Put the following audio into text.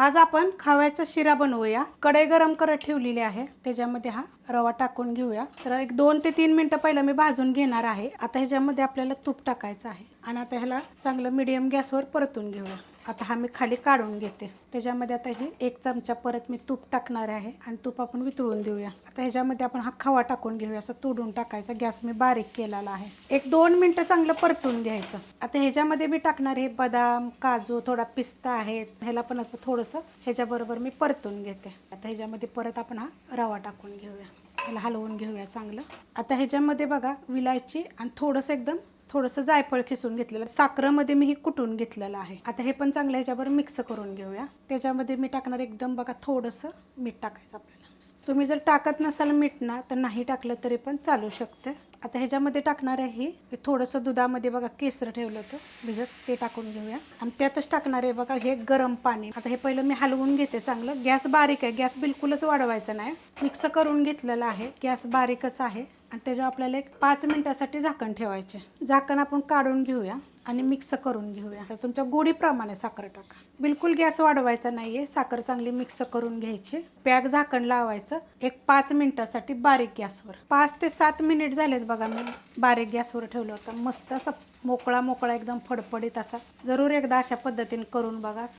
आज आपण खव्याचा शिरा बनवूया. कढई गरम करत ठेवलेली आहे. त्याच्यामध्ये हा रवा टाकून घेऊया. तर एक दोन ते तीन मिनटं पहिलं मी भाजून घेणार आहे. आता ह्याच्यामध्ये आपल्याला तूप टाकायचं आहे. आणि आता ह्याला चांगलं मिडियम गॅसवर परतून घेऊया. आता हा मी खाली काढून घेते. त्याच्यामध्ये आता ही एक चमचा परत मी तूप टाकणार आहे आणि तूप आपण वितळून देऊया. आता ह्याच्यामध्ये आपण हा खवा टाकून घेऊया. असं तोडून टाकायचा. गॅस मी बारीक केलेला आहे. एक दोन मिनटं चांगलं परतून घ्यायचं. आता ह्याच्यामध्ये मी टाकणार हे बदाम काजू थोडा पिस्ता आहे ह्याला पण आता थोडंसं ह्याच्याबरोबर मी परतून घेते. आता ह्याच्यामध्ये परत आपण हा रवा टाकून घेऊया. ह्याला हलवून घेऊया चांगलं. आता ह्याच्यामध्ये बघा विलायची आणि थोडंसं एकदम थोडंसं जायफळ खिसून घेतलेलं साखरेमध्ये मी ही कुटून घेतलेलं आहे. आता हे पण चांगलं ह्याच्यावर मिक्स करून घेऊया. त्याच्यामध्ये मी टाकणार एकदम बघा थोडंसं मीठ टाकायचं आपल्याला. तुम्ही जर टाकत नसाल मीठ ना तर नाही टाकलं तरी पण चालू शकतं. आता ह्याच्यामध्ये टाकणार आहे हे थोडंसं दुधामध्ये बघा केसर ठेवलं होतं. भिजत ते टाकून घेऊया. आणि त्यातच टाकणार आहे बघा हे गरम पाणी. आता हे पहिलं मी हलवून घेते चांगलं. गॅस बारीक आहे. गॅस बिलकुलच वाढवायचा नाही. मिक्स करून घेतलेलं आहे. गॅस बारीकच आहे. आणि त्याच्या आपल्याला एक पाच मिनिटासाठी झाकण ठेवायचे. झाकण आपण काढून घेऊया आणि मिक्स करून घेऊया. तर तुमच्या गोडीप्रमाणे साखर टाका. बिलकुल गॅस वाढवायचा नाही आहे साखर चांगली मिक्स करून घ्यायची. पॅक झाकण लावायचं. एक पाच मिनिटासाठी बारीक गॅसवर. पाच ते सात मिनिट झालेत बघा मी बारीक गॅसवर ठेवलं होतं. मस्त असं मोकळा मोकळा एकदम फडफडीत असा. जरूर एकदा अशा पद्धतीने करून बघा.